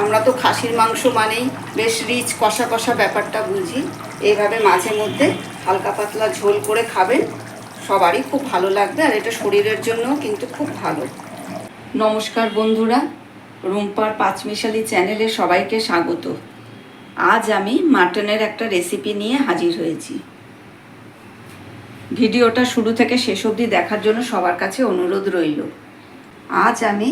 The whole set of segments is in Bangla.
আমরা তো খাসির মাংস মানেই বেশ রিচ কষা কষা ব্যাপারটা বুঝি। এইভাবে মাঝে মধ্যে হালকা পাতলা ঝোল করে খাবেন। সবারই খুব ভালো লাগবে আর এটা শরীরের জন্যও কিন্তু খুব ভালো। নমস্কার বন্ধুরা, রুম্পার পাঁচমিশালি চ্যানেলে সবাইকে স্বাগত। আজ আমি মাটনের একটা রেসিপি নিয়ে হাজির হয়েছি। ভিডিওটা শুরু থেকে শেষ অবধি দেখার জন্য সবার কাছে অনুরোধ রইল। আজ আমি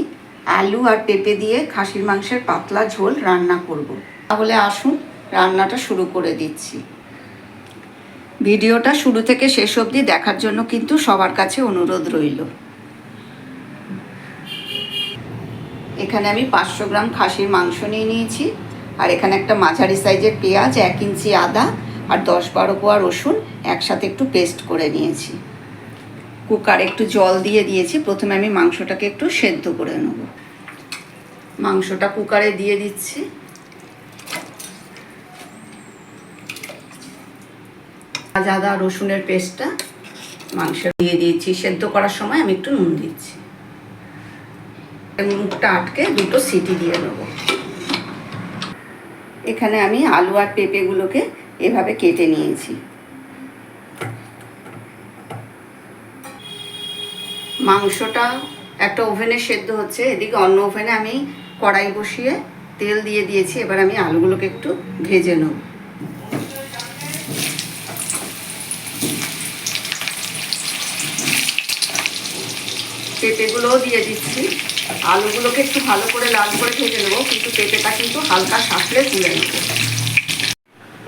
আলু আর পেঁপে দিয়ে খাসির মাংসের পাতলা ঝোল রান্না করব। তাহলে আসুন, রান্নাটা শুরু করে দিচ্ছি। ভিডিওটা শুরু থেকে শেষ অবধি দেখার জন্য কিন্তু সবার কাছে অনুরোধ রইল। এখানে আমি পাঁচশো গ্রাম খাসির মাংস নিয়ে নিয়েছি। আর এখানে একটা মাঝারি সাইজের পেঁয়াজ, এক ইঞ্চি আদা আর দশ বারো কোয়া রসুন একসাথে একটু পেস্ট করে নিয়েছি। কুকারে একটু জল দিয়ে দিয়েছি, প্রথমে আমি মাংসটাকে একটু সেদ্ধ করে নেব। মাংসটা কুকারে দিয়ে দিচ্ছি। আজ আদা, রসুনের পেস্টটা মাংস দিয়ে দিয়েছি। সেদ্ধ করার সময় আমি একটু নুন দিচ্ছি। মুখটা আটকে দুটো সিটি দিয়ে নেব। এখানে আমি আলু আর পেঁপেগুলোকে এভাবে কেটে নিয়েছি। মাংসটা একটা ওভেনে সেদ্ধ হচ্ছে। এদিকে অন্য ওভেনে আমি কড়াই বসিয়ে তেল দিয়ে দিয়েছি। এবার আমি আলুগুলোকে একটু ভেজে নেব। পেঁপেগুলোও দিয়ে দিচ্ছি। আলুগুলোকে একটু ভালো করে লাল করে ভেজে নেব, কিন্তু পেঁপেটা কিন্তু হালকা সাঁতলে তুলে নেব।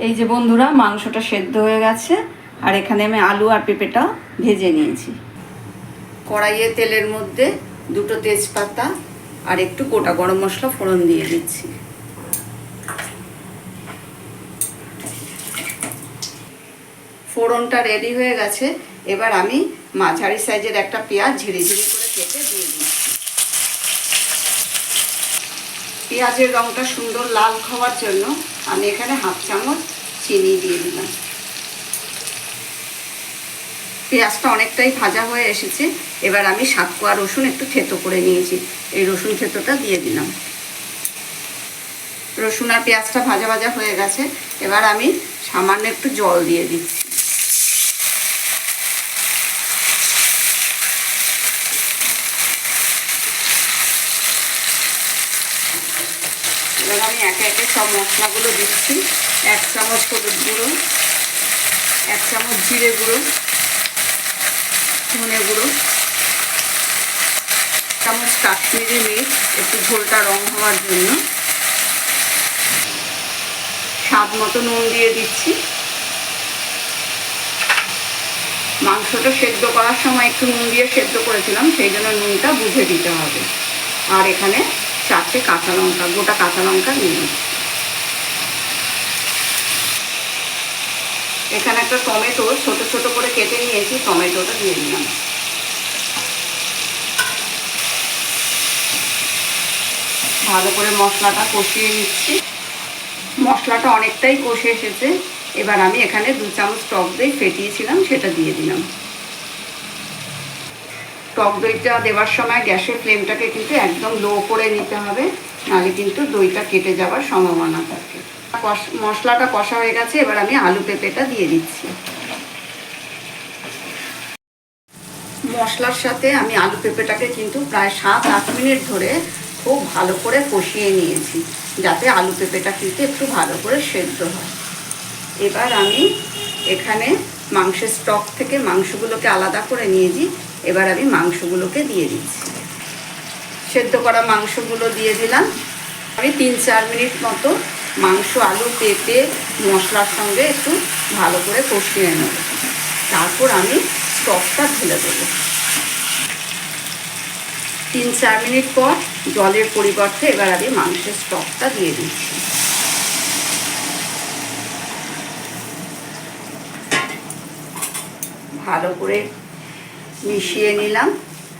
এই যে বন্ধুরা, মাংসটা সেদ্ধ হয়ে গেছে। আর এখানে আমি আলু আর পেঁপেটা ভেজে নিয়েছি। কড়াইয়ে তেলের মধ্যে দুটো তেজপাতা আর একটু গোটা গরম মশলা ফোড়ন দিয়ে দিচ্ছি। ফোড়নটা রেডি হয়ে গেছে। এবার আমি মাঝারি সাইজের একটা পেঁয়াজ ঝিরি ঝিরি করে কেটে দিয়ে দিচ্ছি। পেঁয়াজের রঙটা সুন্দর লাল খাওয়ার জন্য আমি এখানে হাফ চামচ চিনি দিয়ে দিলাম। পেঁয়াজটা অনেকটাই ভাজা হয়ে এসেছে। এবার আমি সাতকোয়া রসুন একটু থেতো করে নিয়েছি। এই রসুন থেতোটা দিয়ে দিলাম। রসুন আর পেঁয়াজটা ভাজা ভাজা হয়ে গেছে। এবার আমি সামান্য একটু জল দিয়ে দিচ্ছি। এবার আমি একে একে সব মশলাগুলো দিচ্ছি। এক চামচ হলুদ গুঁড়ো, এক চামচ জিরে গুঁড়ো ধনে গুঁড়ো, চামচ কাশ্মীরি মির্চ, একটু ঝোলটা রং হওয়ার জন্য। স্বাদ মতো নুন দিয়ে দিচ্ছি। মাংসটা সেদ্ধ করার সময় একটু নুন দিয়ে সেদ্ধ করেছিলাম, সেই জন্য নুনটা বুঝে দিতে হবে। আর এখানে চারটে কাঁচা লঙ্কা, গোটা কাঁচা লঙ্কা নিয়ে এখানে একটা টমেটো, ছোট ছোট করে কেটে নিয়েছি, টমেটোটা দিয়ে দিলাম। ভালো করে মশলাটা কষিয়ে নিচ্ছি। মশলাটা অনেকটাই কষে এসেছে। এবার আমি এখানে দু চামচ টক দই ফেটিয়েছিলাম, সেটা দিয়ে দিলাম। টক দইটা দেওয়ার সময় গ্যাসের ফ্লেমটাকে কিন্তু একদম লো করে নিতে হবে, নাহলে কিন্তু দইটা কেটে যাওয়ার সম্ভাবনা থাকে। মশলাটা কষা হয়ে গেছে, এবার আমি আলু পেঁপেটা দিয়ে দিচ্ছি। মশলার সাথে আমি আলু পেঁপেটাকে কিন্তু প্রায় সাত, আট মিনিট ধরে খুব ভালো করে কষিয়ে নিয়েছি, যাতে আলু পেঁপেটা কিন্তু একটু ভালো করে সেদ্ধ হয়। এবার আমি এখানে মাংসের স্টক থেকে মাংসগুলোকে আলাদা করে নিয়েছি, এবার আমি মাংসগুলোকে দিয়ে দিচ্ছি। সেদ্ধ করা মাংসগুলো দিয়ে দিলাম। আমি তিন, চার মিনিট মতো মাংস, আলু, পেঁপে, মশলার সঙ্গে একটু ভালো করে কষিয়ে নেব। তারপর আমি স্টকটা ঢেলে দেবো। তিন চার মিনিট পর জলের পরিবর্তে এবার আমি মাংসের স্টকটা দিয়ে দিচ্ছি। ভালো করে মিশিয়ে নিলাম।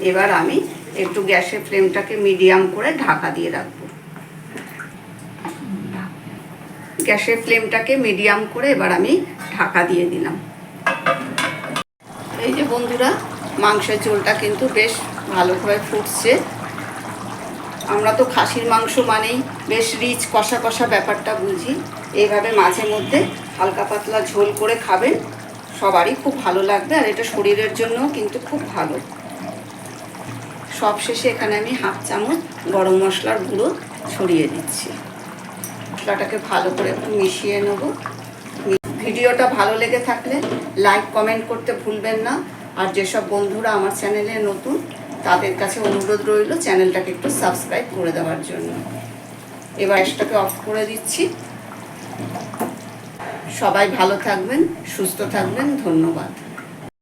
এবার আমি একটু গ্যাসের ফ্লেমটাকে মিডিয়াম করে ঢাকা দিয়ে রাখব। গ্যাসের ফ্লেমটাকে মিডিয়াম করে এবার আমি ঢাকা দিয়ে দিলাম। এই যে বন্ধুরা, মাংসের ঝোলটা কিন্তু বেশ ভালোভাবে ফুটছে। আমরা তো খাসির মাংস মানেই বেশ রিচ কষা কষা ব্যাপারটা বুঝি। এইভাবে মাঝে মধ্যে হালকা পাতলা ঝোল করে খাবেন, সবারই খুব ভালো লাগবে আর এটা শরীরের জন্য কিন্তু খুব ভালো। সবশেষে এখানে আমি হাফ চামচ গরম মশলার গুঁড়ো ছড়িয়ে দিচ্ছি। মশলাটাকে ভালো করে একটু মিশিয়ে নেব। ভিডিওটা ভালো লেগে থাকলে লাইক, কমেন্ট করতে ভুলবেন না। আর যেসব বন্ধুরা আমার চ্যানেলে নতুন, তাদের কাছে অনুরোধ রইল চ্যানেলটাকে একটু সাবস্ক্রাইব করে দেওয়ার জন্য। এবার গ্যাসটাকে অফ করে দিচ্ছি। সবাই ভালো থাকবেন, সুস্থ থাকবেন, ধন্যবাদ।